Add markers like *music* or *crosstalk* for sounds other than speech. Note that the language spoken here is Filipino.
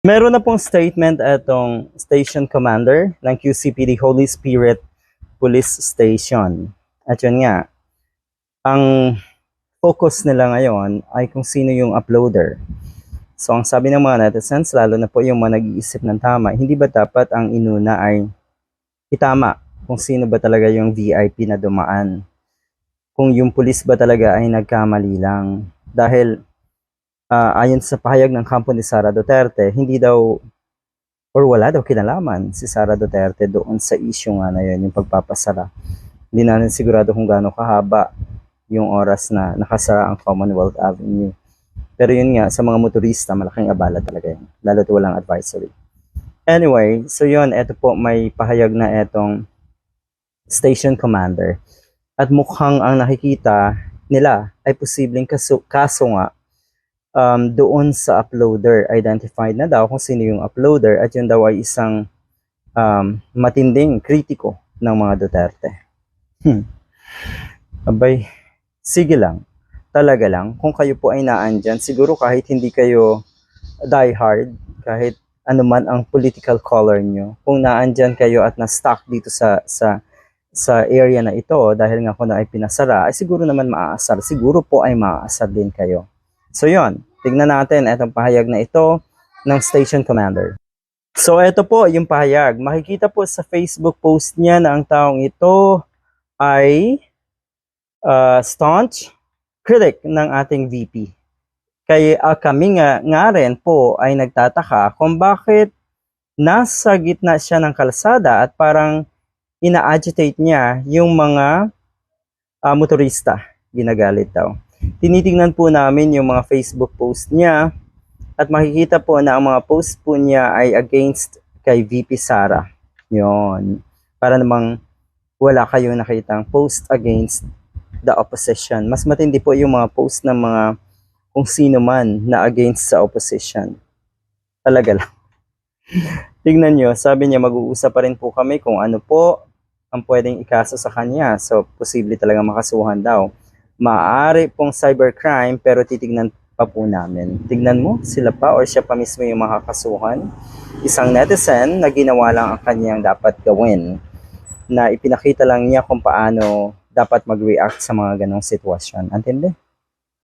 Meron na pong statement itong station commander ng QCPD Holy Spirit Police Station. At yun nga, ang focus nila ngayon ay kung sino yung uploader. So ang sabi ng mga netizens, lalo na po yung mga nag-iisip ng tama, hindi ba dapat ang inuna ay itama kung sino ba talaga yung VIP na dumaan? Kung yung pulis ba talaga ay nagkamali lang? Dahil ah, ayon sa pahayag ng kampo ni Sara Duterte, hindi daw or wala daw kinalaman si Sara Duterte doon sa issue nga na yun, yung pagpapasara. Hindi natin sigurado kung gaano kahaba yung oras na nakasara ang Commonwealth Avenue. Pero yun nga, sa mga motorista, malaking abala talaga yun. Lalo to walang advisory. Anyway, so yun, eto po may pahayag na etong station commander. At mukhang ang nakikita nila ay posibleng kaso, kaso nga um, doon sa uploader. Identified na daw kung sino yung uploader at yun daw ay isang um, matinding kritiko ng mga Duterte. Hmm. Abay, sige lang. Talaga lang. Kung kayo po ay naandyan, siguro kahit hindi kayo die hard, kahit ano man ang political color nyo, kung naandyan kayo at na-stuck dito sa sa sa area na ito dahil nga kung na ay pinasara, ay siguro naman maaasar. Siguro po ay maaasar din kayo. So yon, tignan natin itong pahayag na ito ng station commander. So ito po yung pahayag. Makikita po sa Facebook post niya na ang taong ito ay uh, staunch critic ng ating VP. Kaya ah, kami nga, nga rin po ay nagtataka kung bakit nasa gitna siya ng kalsada at parang ina-agitate niya yung mga ah, motorista. Ginagalit daw. Tinitingnan po namin yung mga Facebook post niya at makikita po na ang mga post po niya ay against kay VP Sara. Yon. Para namang wala kayong nakitang post against the opposition. Mas matindi po yung mga post ng mga kung sino man na against sa opposition. Talaga lang. *laughs* Tingnan nyo, sabi niya mag-uusap pa rin po kami kung ano po ang pwedeng ikaso sa kanya. So, posible talaga makasuhan daw. Maaari pong cybercrime pero titignan pa po namin. Tignan mo, sila pa or siya pa mismo yung makakasuhan. Isang netizen na ginawa lang ang kanyang dapat gawin na ipinakita lang niya kung paano dapat mag-react sa mga ganong sitwasyon. Antindi?